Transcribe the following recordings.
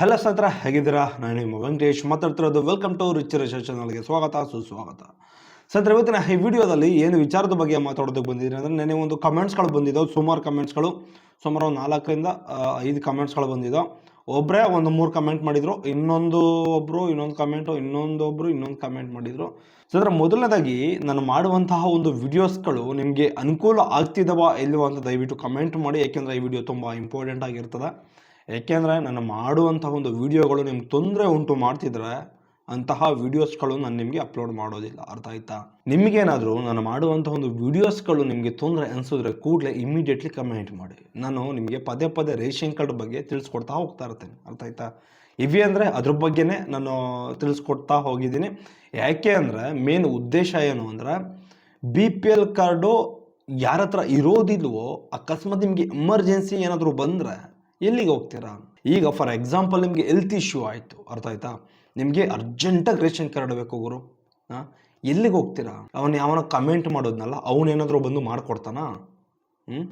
Hello ಸ್ನೇಹಿತರ, ಹೇಗಿದ್ದೀರಾ? ನಾನು ನಿಮ್ಮ ವೆಂಕಟೇಶ್ ಮಾತಾಡ್ತಿರೋದು ವೆಲ್ಕಮ್ ಟು ರಿಚ್ ಚಾನಲ್ಗೆ ಸ್ವಾಗತ, ಸುಸ್ವಾಗತ. ಸ್ನೇಹಿತರೆ, ಇವತ್ತಿನ ಈ ವಿಡಿಯೋದಲ್ಲಿ ಏನು ವಿಚಾರದ ಬಗ್ಗೆ ಮಾತಾಡೋದಕ್ಕೆ ಬಂದಿದ್ದೀನಿ ಅಂದರೆ ನೆನೆ ಒಂದು ಕಮೆಂಟ್ಸ್ಗಳು ಬಂದಿದ್ದಾವೆ, ಸುಮಾರು ಕಮೆಂಟ್ಸ್ಗಳು ಸುಮಾರು ಒಂದು ನಾಲ್ಕರಿಂದ ಐದು ಕಮೆಂಟ್ಸ್ಗಳು ಬಂದಿದ್ದಾವೆ. ಒಬ್ಬರೇ ಒಂದು ಮೂರು ಕಮೆಂಟ್ ಮಾಡಿದರು, ಇನ್ನೊಂದು ಒಬ್ಬರು ಇನ್ನೊಂದು ಕಮೆಂಟು ಇನ್ನೊಂದೊಬ್ಬರು ಇನ್ನೊಂದು ಕಮೆಂಟ್ ಮಾಡಿದರು. ಸ್ನೇಹಿತರೆ, ಮೊದಲನೇದಾಗಿ ನಾನು ಮಾಡುವಂತಹ ಒಂದು ವಿಡಿಯೋಸ್ಗಳು ನಿಮಗೆ ಅನುಕೂಲ ಆಗ್ತಿದವಾ ಇಲ್ಲವಾ ಅಂತ ದಯವಿಟ್ಟು ಕಮೆಂಟ್ ಮಾಡಿ, ಯಾಕೆಂದರೆ ಈ ವಿಡಿಯೋ ತುಂಬ ಇಂಪಾರ್ಟೆಂಟ್ ಆಗಿರ್ತದೆ. ಏಕೆಂದರೆ ನಾನು ಮಾಡುವಂಥ ಒಂದು ವಿಡಿಯೋಗಳು ನಿಮ್ಗೆ ತೊಂದರೆ ಉಂಟು ಮಾಡ್ತಿದ್ರೆ ಅಂತಹ ವೀಡಿಯೋಸ್ಗಳು ನಾನು ನಿಮಗೆ ಅಪ್ಲೋಡ್ ಮಾಡೋದಿಲ್ಲ. ಅರ್ಥ ಆಯ್ತಾ? ನಿಮಗೇನಾದರೂ ನಾನು ಮಾಡುವಂಥ ಒಂದು ವೀಡಿಯೋಸ್ಗಳು ನಿಮಗೆ ತೊಂದರೆ ಅನಿಸಿದ್ರೆ ಕೂಡಲೇ ಇಮಿಡಿಯೇಟ್ಲಿ ಕಮೆಂಟ್ ಮಾಡಿ. ನಾನು ನಿಮಗೆ ಪದೇ ಪದೇ ರೇಷನ್ ಕಾರ್ಡ್ ಬಗ್ಗೆ ತಿಳಿಸ್ಕೊಡ್ತಾ ಹೋಗ್ತಾ ಇರ್ತೇನೆ. ಅರ್ಥ ಆಯ್ತಾ? ಇವೆ ಅಂದರೆ ಅದ್ರ ಬಗ್ಗೆನೇ ನಾನು ತಿಳಿಸ್ಕೊಡ್ತಾ ಹೋಗಿದ್ದೀನಿ. ಯಾಕೆ ಅಂದರೆ ಮೇನ್ ಉದ್ದೇಶ ಏನು ಅಂದರೆ ಬಿ ಪಿ ಎಲ್ ಕಾರ್ಡು ಯಾರ ಹತ್ರ ಇರೋದಿಲ್ವೋ, ಅಕಸ್ಮಾತ್ ನಿಮಗೆ ಎಮರ್ಜೆನ್ಸಿ ಏನಾದರೂ ಬಂದರೆ ಎಲ್ಲಿಗೆ ಹೋಗ್ತೀರಾ? ಈಗ ಫಾರ್ ಎಕ್ಸಾಂಪಲ್ ನಿಮಗೆ ಹೆಲ್ತ್ ಇಶ್ಯೂ ಆಯಿತು, ಅರ್ಥ ಆಯ್ತಾ? ನಿಮಗೆ ಅರ್ಜೆಂಟಾಗಿ ರೇಷನ್ ಕಾರ್ಡ್ ಬೇಕು ಗುರು. ಹಾಂ ಎಲ್ಲಿಗೆ ಹೋಗ್ತೀರಾ? ಅವನು ಯಾವನ ಕಮೆಂಟ್ ಮಾಡೋದ್ನಲ್ಲ, ಅವನೇನಾದರೂ ಬಂದು ಮಾಡಿಕೊಡ್ತಾನ? ಹ್ಞೂ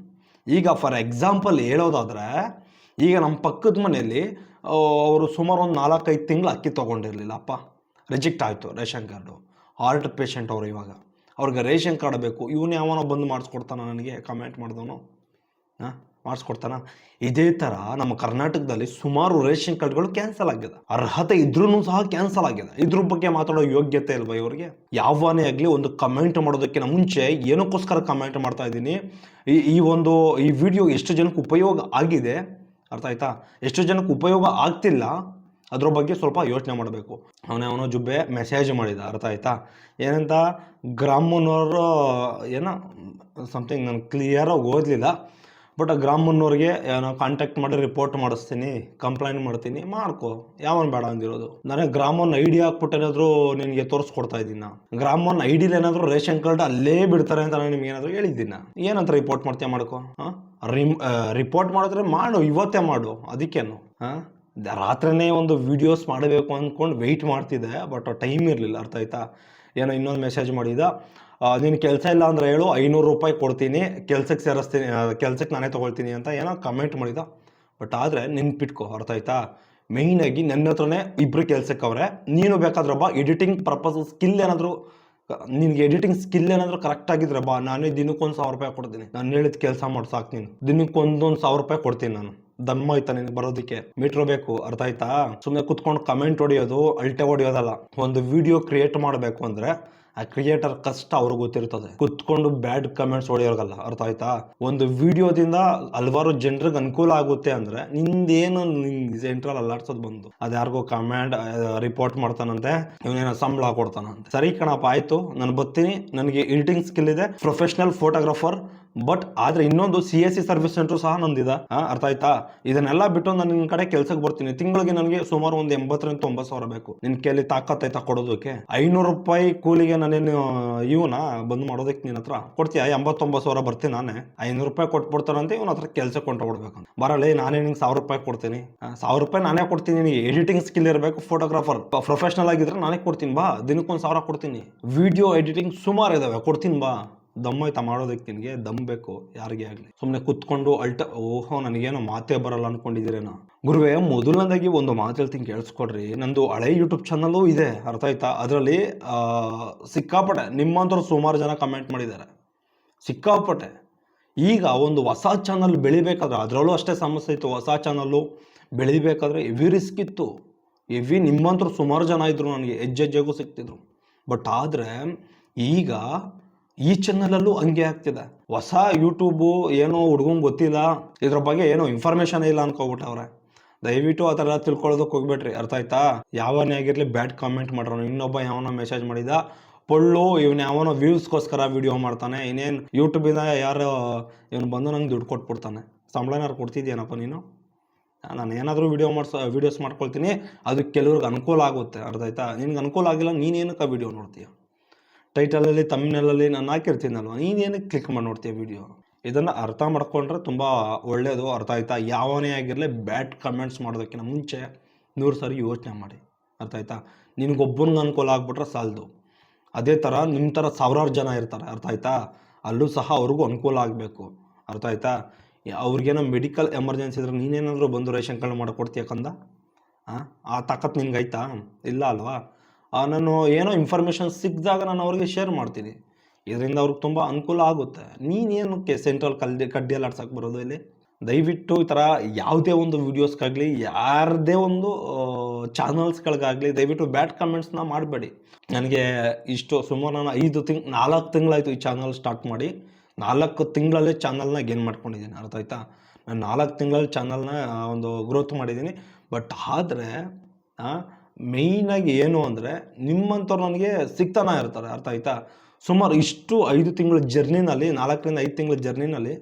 ಈಗ ಫಾರ್ ಎಕ್ಸಾಂಪಲ್ ಹೇಳೋದಾದರೆ, ಈಗ ನಮ್ಮ ಪಕ್ಕದ ಮನೆಯಲ್ಲಿ ಅವರು ಸುಮಾರು ಒಂದು ನಾಲ್ಕೈದು ತಿಂಗಳು ಅಕ್ಕಿ ತೊಗೊಂಡಿರಲಿಲ್ಲ, ಅಪ್ಪ. ರಿಜೆಕ್ಟ್ ಆಯಿತು ರೇಷನ್ ಕಾರ್ಡು. ಹಾರ್ಟ್ ಪೇಷಂಟ್ ಅವರು ಇವಾಗ. ಅವ್ರಿಗೆ ರೇಷನ್ ಕಾರ್ಡ್ ಬೇಕು. ಇವನು ಯಾವನೋ ಬಂದು ಮಾಡಿಸ್ಕೊಡ್ತಾನ ನನಗೆ ಕಮೆಂಟ್ ಮಾಡಿದವನು. ಹಾಂ ಮಾಡಿಸ್ಕೊಡ್ತಾನ. ಇದೇ ಥರ ನಮ್ಮ ಕರ್ನಾಟಕದಲ್ಲಿ ಸುಮಾರು ರೇಷನ್ ಕಾರ್ಡ್ಗಳು ಕ್ಯಾನ್ಸಲ್ ಆಗಿದೆ. ಅರ್ಹತೆ ಇದ್ರೂ ಸಹ ಕ್ಯಾನ್ಸಲ್ ಆಗಿದೆ. ಇದ್ರ ಬಗ್ಗೆ ಮಾತಾಡೋ ಯೋಗ್ಯತೆ ಇಲ್ವಾ ಇವರಿಗೆ? ಯಾವನೇ ಆಗಲಿ ಒಂದು ಕಮೆಂಟ್ ಮಾಡೋದಕ್ಕಿಂತ ಮುಂಚೆ ಏನಕ್ಕೋಸ್ಕರ ಕಮೆಂಟ್ ಮಾಡ್ತಾ ಇದ್ದೀನಿ? ಈ ಈ ಒಂದು, ಈ ವಿಡಿಯೋ ಎಷ್ಟು ಜನಕ್ಕೆ ಉಪಯೋಗ ಆಗಿದೆ? ಅರ್ಥ ಆಯ್ತಾ? ಎಷ್ಟು ಜನಕ್ಕೆ ಉಪಯೋಗ ಆಗ್ತಿಲ್ಲ, ಅದ್ರ ಬಗ್ಗೆ ಸ್ವಲ್ಪ ಯೋಚನೆ ಮಾಡಬೇಕು. ಅವನೇ ಅವನು ಜುಬ್ಬೆ ಮೆಸೇಜ್ ಮಾಡಿದ, ಅರ್ಥ ಆಯ್ತಾ? ಏನಂತ? ಗ್ರಾಮನವರು ಏನೋ ಸಮಥಿಂಗ್ ನಾನು ಕ್ಲಿಯರಾಗಿ ಓದಲಿಲ್ಲ. ಬಟ್ ಗ್ರಾಮನ್ನವ್ರಿಗೆ ಏನೋ ಕಾಂಟ್ಯಾಕ್ಟ್ ಮಾಡಿ ರಿಪೋರ್ಟ್ ಮಾಡಿಸ್ತೀನಿ ಕಂಪ್ಲೇಂಟ್ ಮಾಡ್ತೀನಿ, ಮಾಡ್ಕೊ. ಯಾವನ್ ಬೇಡ ಅಂದಿರೋದು? ನನಗೆ ಐ ಡಿ ಹಾಕ್ಬಿಟ್ಟು ಏನಾದರೂ ನಿನಗೆ ತೋರಿಸ್ಕೊಡ್ತಾ ಇದ್ದೀನಿ? ನಾ. ಗ್ರಾಮನ್ ಐ ಡಿಲಿ ಏನಾದರೂ ರೇಷನ್ ಕಾರ್ಡ್ ಅಲ್ಲೇ ಬಿಡ್ತಾರೆ ಅಂತ ನಾನು ನಿಮ್ಗೆ ಏನಾದರೂ ಹೇಳಿದ್ದೀನಿ. ಏನಂತ ರಿಪೋರ್ಟ್ ಮಾಡ್ತೀಯ ಮಾಡ್ಕೊ, ಹಾಂ? ರಿಮ್ ರಿಪೋರ್ಟ್ ಮಾಡಿದ್ರೆ ಮಾಡು, ಇವತ್ತೇ ಮಾಡು, ಅದಕ್ಕೇನು, ಹಾಂ? ರಾತ್ರಿನೇ ಒಂದು ವಿಡಿಯೋಸ್ ಮಾಡಬೇಕು ಅಂದ್ಕೊಂಡು ವೆಯ್ಟ್ ಮಾಡ್ತಿದ್ದೆ ಬಟ್ ಟೈಮ್ ಇರಲಿಲ್ಲ, ಅರ್ಥ ಆಯ್ತಾ? ಏನೋ ಇನ್ನೊಂದು ಮೆಸೇಜ್ ಮಾಡಿದ ನೀನು ಕೆಲಸ ಇಲ್ಲ ಅಂದ್ರೆ ಹೇಳು, ಐನೂರು ರೂಪಾಯಿ ಕೊಡ್ತೀನಿ ಕೆಲ್ಸಕ್ಕೆ ಸೇರಿಸ್ತೀನಿ ಕೆಲ್ಸಕ್ಕೆ ನಾನೇ ತಗೊಳ್ತೀನಿ ಅಂತ ಏನೋ ಕಮೆಂಟ್ ಮಾಡಿದ. ಬಟ್ ಆದರೆ ನೆನ್ಪಿಟ್ಕೊ, ಅರ್ಥ ಆಯ್ತಾ? ಮೇಯ್ನಾಗಿ ನನ್ನ ಹತ್ರನೇ ಇಬ್ಬರು ಕೆಲ್ಸಕ್ಕೆ ಅವ್ರೆ, ನೀನು ಬೇಕಾದ್ರೆ ಬಾ ಎಡಿಟಿಂಗ್ ಪರ್ಪಸ್ ಸ್ಕಿಲ್ ಏನಾದರೂ, ನಿನ್ಗೆ ಎಡಿಟಿಂಗ್ ಸ್ಕಿಲ್ ಏನಾದರೂ ಕರೆಕ್ಟ್ ಆಗಿದ್ರೆ ಬಾ, ನಾನೇ ದಿನಕ್ಕೊಂದು ಸಾವಿರ ರೂಪಾಯಿ ಕೊಡ್ತೀನಿ. ನಾನು ಹೇಳಿದ ಕೆಲಸ ಮಾಡಿ, ಸಾಕು ನೀನು. ದಿನಕ್ಕೆ ಒಂದೊಂದು ಸಾವಿರ ರೂಪಾಯಿ ಕೊಡ್ತೀನಿ ನಾನು. ದಮ್ಮ ಆಯ್ತಾ ನಿನಗೆ ಬರೋದಕ್ಕೆ? ಮೀಟ್ರ್ ಬೇಕು, ಅರ್ಥ ಆಯ್ತಾ? ಸುಮ್ಮನೆ ಕುತ್ಕೊಂಡು ಕಮೆಂಟ್ ಹೊಡಿಯೋದು ಅಲ್ಟೆ ಹೊಡಿಯೋದಲ್ಲ. ಒಂದು ವಿಡಿಯೋ ಕ್ರಿಯೇಟ್ ಮಾಡಬೇಕು ಅಂದ್ರೆ ಆ ಕ್ರಿಯೇಟರ್ ಕಷ್ಟ ಅವ್ರಿಗೆ ಗೊತ್ತಿರ್ತದೆ. ಕುತ್ಕೊಂಡು ಬ್ಯಾಡ್ ಕಮೆಂಟ್ಸ್ ಹೊಡೆಯೋರ್ಗಲ್ಲ. ಅರ್ಥ ಆಯ್ತಾ? ಒಂದು ವಿಡಿಯೋದಿಂದ ಹಲವಾರು ಜನರಿಗೆ ಅನುಕೂಲ ಆಗುತ್ತೆ ಅಂದ್ರೆ ನಿಂದೇನು ನಿನ್ ಸೆಂಟ್ರಲ್ ಅಲ್ಲಾಡ್ಸೋದು ಬಂದು. ಅದು ಯಾರಿಗೋ ಕಮ್ಯಾಂಡ್ ರಿಪೋರ್ಟ್ ಮಾಡ್ತಾನಂತೆ, ಇವನೇನೋ ಸಂಬಳ ಕೊಡ್ತಾನಂತೆ. ಸರಿ ಕಣಪ್ಪ, ಆಯ್ತು. ನಾನು ಬರ್ತೀನಿ. ನನಗೆ ಎಡಿಟಿಂಗ್ ಸ್ಕಿಲ್ ಇದೆ. ಪ್ರೊಫೆಷನಲ್ ಫೋಟೋಗ್ರಾಫರ್ ಬಟ್ ಆದ್ರೆ ಇನ್ನೊಂದು C S C service centre ಸಹ ನಂದಿದೆ. ಅರ್ಥ ಆಯ್ತಾ? ಇದನ್ನೆಲ್ಲ ಬಿಟ್ಟು ನಾನು ನಿನ್ನ ಕಡೆ ಕೆಲ್ಸಕ್ಕೆ ಬರ್ತೀನಿ. ತಿಂಗಳಿಗೆ ನನಗೆ ಸುಮಾರು ಒಂದು ಎಂಬತ್ತರಿಂದ ತೊಂಬತ್ತು ಸಾವಿರ ಬೇಕು. ನಿನ್ ಕೈಲಿ ತಾಕತ್ತೈತಾ ಕೊಡೋದಕ್ಕೆ? ಐನೂರು ರೂಪಾಯಿ ಕೂಲಿಗೆ ನಾನೇನು ಇವನ? ಬಂದ್ ಮಾಡೋದಕ್ಕೆ ನಿನ್ನ ಹತ್ರ? ಕೊಡ್ತೀಯ? ಎಂಬತ್ತೊಂಬತ್ತು ಸಾವಿರ ಬರ್ತೀನಿ ನಾನೇ. ಐನೂರು ರೂಪಾಯಿ ಕೊಟ್ಬಿಡ್ತಾರಂತೆ, ಇವನ ಹತ್ರ ಕೆಲ್ಸಕ್ಕೆ ಕೊಂಡೋಗ್ಬೇಕಂತ ಬರಲೇ, ನಾನೇ ನಿಂಗೆ ಸಾವಿರ ರೂಪಾಯಿ ಕೊಡ್ತೀನಿ. ಸಾವಿರ ರೂಪಾಯಿ ನಾನೇ ಕೊಡ್ತೀನಿ ನಿನಗೆ. ಎಡಿಟಿಂಗ್ ಸ್ಕಿಲ್ ಇರಬೇಕು ಫೋಟೋಗ್ರಾಫರ್ ಪ್ರೊಫೆಷನಲ್ ಆಗಿದ್ರೆ ನಾನೇ ಕೊಡ್ತೀನಿ. ಬಾ, ದಿನಕ್ಕೊಂದು ಸಾವಿರ ಕೊಡ್ತೀನಿ. ವಿಡಿಯೋ ಎಡಿಟಿಂಗ್ ಸುಮಾರು ಇದಾವೆ. ಕೊಡ್ತೀನಿ ಬಾ. ದಮ್ ಆಯ್ತಾ ಮಾಡೋದಕ್ಕೆ ನಿನಗೆ ದಮ್ ಬೇಕು, ಯಾರಿಗೆ ಆಗಲಿ. ಸುಮ್ಮನೆ ಕುತ್ಕೊಂಡು ಅಲ್ಟ, ಓಹೋ, ನನಗೇನೋ ಮಾತೇ ಬರಲ್ಲ ಅನ್ಕೊಂಡಿದ್ದೀರೇನ. ಗುರುವೆ, ಮೊದಲನೇದಾಗಿ ಒಂದು ಮಾತು ಹೇಳ್ತೀನಿ, ಕೇಳಿಸ್ಕೊಡ್ರಿ. ನಂದು ಹಳೆ ಯೂಟ್ಯೂಬ್ ಚಾನಲ್ಲೂ ಇದೆ, ಅರ್ಥ ಆಯ್ತಾ? ಅದರಲ್ಲಿ ಸಿಕ್ಕಾಪಟ್ಟೆ ನಿಮ್ಮಂತರು ಸುಮಾರು ಜನ ಕಮೆಂಟ್ ಮಾಡಿದ್ದಾರೆ. ಸಿಕ್ಕಾಪಟ್ಟೆ. ಈಗ ಒಂದು ಹೊಸ ಚಾನಲ್ ಬೆಳಿಬೇಕಾದ್ರೆ, ಅದರಲ್ಲೂ ಅಷ್ಟೇ ಸಮಸ್ಯೆ ಇತ್ತು. ಹೊಸ ಚಾನಲ್ಲು ಬೆಳಿಬೇಕಾದ್ರೆ ಎವಿ ರಿಸ್ಕ್ ಇತ್ತು. ಎವಿ ನಿಮ್ಮಂತರ ಸುಮಾರು ಜನ ಇದ್ದರು ನನಗೆ ಹೆಜ್ಜೆಜ್ಜೆಗೂ ಸಿಕ್ತಿದ್ರು. ಬಟ್ ಆದರೆ, ಈಗ ಈ ಚಾನಲಲ್ಲೂ ಹಂಗೆ ಆಗ್ತಿದೆ. ಹೊಸ ಯೂಟ್ಯೂಬು ಏನೋ ಹುಡ್ಗಂಗೆ ಗೊತ್ತಿಲ್ಲ. ಇದ್ರ ಬಗ್ಗೆ ಏನೋ ಇನ್ಫಾರ್ಮೇಷನ್ ಇಲ್ಲ ಅನ್ಕೋಬಿಟ್ಟವ್ರೆ. ದಯವಿಟ್ಟು ಆ ಥರ ತಿಳ್ಕೊಳ್ಳೋದಕ್ಕೆ ಹೋಗ್ಬೇಡ್ರಿ. ಅರ್ಥ ಆಯ್ತಾ? ಯಾವನೇ ಆಗಿರಲಿ ಬ್ಯಾಡ್ ಕಾಮೆಂಟ್ ಮಾಡ್ರೋ ಇನ್ನೊಬ್ಬ ಯಾವನೋ ಮೆಸೇಜ್ ಮಾಡಿದ, ಪೊಳ್ಳು, ಇವನು ಯಾವನೋ ವ್ಯೂಸ್ಗೋಸ್ಕರ ವಿಡಿಯೋ ಮಾಡ್ತಾನೆ. ಇನ್ನೇನು ಯೂಟ್ಯೂಬಿಂದ ಯಾರು ಇವನು ಬಂದು ನಂಗೆ ದುಡ್ಡು ಕೊಟ್ಬಿಡ್ತಾನೆ. ಸಂಬಳನಾರು ಕೊಡ್ತಿದ್ಯಾನಪ್ಪ ನೀನು? ನಾನು ಏನಾದರೂ ವಿಡಿಯೋ ಮಾಡಿಸೋ ವೀಡಿಯೋಸ್ ಮಾಡ್ಕೊಳ್ತೀನಿ. ಅದು ಕೆಲವ್ರಿಗೆ ಅನುಕೂಲ ಆಗುತ್ತೆ. ಅರ್ಥ ಆಯ್ತಾ? ನಿನ್ಗೆ ಅನುಕೂಲ ಆಗಿಲ್ಲ ನೀನೇನಕ್ಕೆ ವಿಡಿಯೋ ನೋಡ್ತೀಯ? ಟೈಟಲಲ್ಲಿ ತಮ್ಮಿನಲ್ಲಿ ನಾನು ಹಾಕಿರ್ತೀನಿ ನಾನು. ನೀನೇನಕ್ಕೆ ಕ್ಲಿಕ್ ಮಾಡಿ ನೋಡ್ತೀಯ ವಿಡಿಯೋ ಇದನ್ನು ಅರ್ಥ ಮಾಡ್ಕೊಂಡ್ರೆ ತುಂಬ ಒಳ್ಳೆಯದು ಅರ್ಥ ಆಯ್ತಾ? ಯಾವನೇ ಆಗಿರಲಿ ಬ್ಯಾಡ್ ಕಮೆಂಟ್ಸ್ ಮಾಡೋದಕ್ಕಿಂತ ಮುಂಚೆ ನೂರು ಸಾರಿ ಯೋಚನೆ ಮಾಡಿ. ಅರ್ಥ ಆಯ್ತಾ? ನಿನಗೊಬ್ಬನಿಗೆ ಅನುಕೂಲ ಆಗ್ಬಿಟ್ರೆ ಸಾಲದು. ಅದೇ ಥರ ನಿಮ್ಮ ಥರ ಸಾವಿರಾರು ಜನ ಇರ್ತಾರೆ. ಅರ್ಥ ಆಯ್ತಾ? ಅಲ್ಲೂ ಸಹ ಅವ್ರಿಗೂ ಅನುಕೂಲ ಆಗಬೇಕು. ಅರ್ಥ ಆಯ್ತಾ? ಅವ್ರಿಗೇನೋ ಮೆಡಿಕಲ್ ಎಮರ್ಜೆನ್ಸಿ ಇದ್ರೆ ನೀನೇನಾದರೂ ಬಂದು ರೇಷನ್ ಕಾರ್ಡ್ ಮಾಡಿಕೊಡ್ತೀಯ ಕಂದ? ಆ ತಾಕತ್ ನಿನ್ಗೆ ಆಯ್ತಾ ಇಲ್ಲ ಅಲ್ವಾ? ನಾನು ಏನೋ ಇನ್ಫಾರ್ಮೇಷನ್ ಸಿಕ್ಕಿದಾಗ ನಾನು ಅವ್ರಿಗೆ ಶೇರ್ ಮಾಡ್ತೀನಿ. ಇದರಿಂದ ಅವ್ರಿಗೆ ತುಂಬ ಅನುಕೂಲ ಆಗುತ್ತೆ. ನೀನೇನಕ್ಕೆ ಸೆಂಟ್ರಲ್ ಕಲ್ದಿ ಕಡ್ಡಿಯಲ್ಲಿ ಆಡ್ಸಕ್ಕೆ ಬರೋದು ಇಲ್ಲಿ? ದಯವಿಟ್ಟು ಈ ಥರ ಯಾವುದೇ ಒಂದು ವೀಡಿಯೋಸ್ಗಾಗಲಿ ಯಾರದೇ ಒಂದು ಚಾನಲ್ಸ್ಗಳಿಗಾಗಲಿ ದಯವಿಟ್ಟು ಬ್ಯಾಡ್ ಕಮೆಂಟ್ಸ್ನ ಮಾಡಬೇಡಿ. ನನಗೆ ಇಷ್ಟು ಸುಮಾರು ನಾನು ಐದು ತಿಂಗ್, ನಾಲ್ಕು ತಿಂಗಳಾಯಿತು ಈ ಚಾನಲ್ ಸ್ಟಾರ್ಟ್ ಮಾಡಿ. ನಾಲ್ಕು ತಿಂಗಳಲ್ಲೇ ಚಾನಲ್ನ ಗೇನ್ ಮಾಡ್ಕೊಂಡಿದ್ದೀನಿ. ಅರ್ಥ ಆಯ್ತಾ? ನಾನು ನಾಲ್ಕು ತಿಂಗಳಲ್ಲಿ ಚಾನಲ್ನ ಒಂದು ಗ್ರೋತ್ ಮಾಡಿದ್ದೀನಿ. ಬಟ್ ಆದರೆ ಮೇಯ್ನಾಗಿ ಏನು ಅಂದರೆ ನಿಮ್ಮಂಥವ್ರು ನನಗೆ ಸಿಗ್ತಾನೆ ಇರ್ತಾರೆ, ಅರ್ಥ ಆಯ್ತಾ? ಸುಮಾರು ಇಷ್ಟು ಐದು ತಿಂಗಳ ಜರ್ನಿನಲ್ಲಿ, ನಾಲ್ಕರಿಂದ ಐದು ತಿಂಗಳ ಜರ್ನಿನಲ್ಲಿ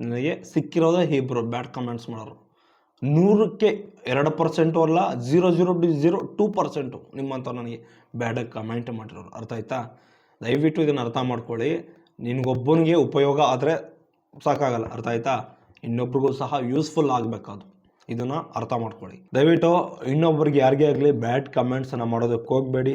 ನನಗೆ ಸಿಕ್ಕಿರೋದೇ ಇಬ್ಬರು ಬ್ಯಾಡ್ ಕಮೆಂಟ್ಸ್ ಮಾಡೋರು. ನೂರಕ್ಕೆ ಎರಡು ಪರ್ಸೆಂಟು ಅಲ್ಲ, zero zero D zero two percent ನಿಮ್ಮಂಥವ್ರು ನನಗೆ ಬ್ಯಾಡಾಗಿ ಕಮೆಂಟ್ ಮಾಡಿರೋರು, ಅರ್ಥ ಆಯ್ತಾ? ದಯವಿಟ್ಟು ಇದನ್ನು ಅರ್ಥ ಮಾಡ್ಕೊಳ್ಳಿ. ನಿನಗೊಬ್ಬನಿಗೆ ಉಪಯೋಗ ಆದರೆ ಸಾಕಾಗಲ್ಲ, ಅರ್ಥ ಆಯ್ತಾ? ಇನ್ನೊಬ್ರಿಗೂ ಸಹ ಯೂಸ್ಫುಲ್ ಆಗಬೇಕದು ಇದನ್ನು ಅರ್ಥ ಮಾಡ್ಕೊಳ್ಳಿ. ದಯವಿಟ್ಟು ಇನ್ನೊಬ್ಬರಿಗೆ ಯಾರಿಗೇ ಆಗಲಿ ಬ್ಯಾಡ್ ಕಮೆಂಟ್ಸನ್ನು ಮಾಡೋದಕ್ಕೆ ಹೋಗಬೇಡಿ.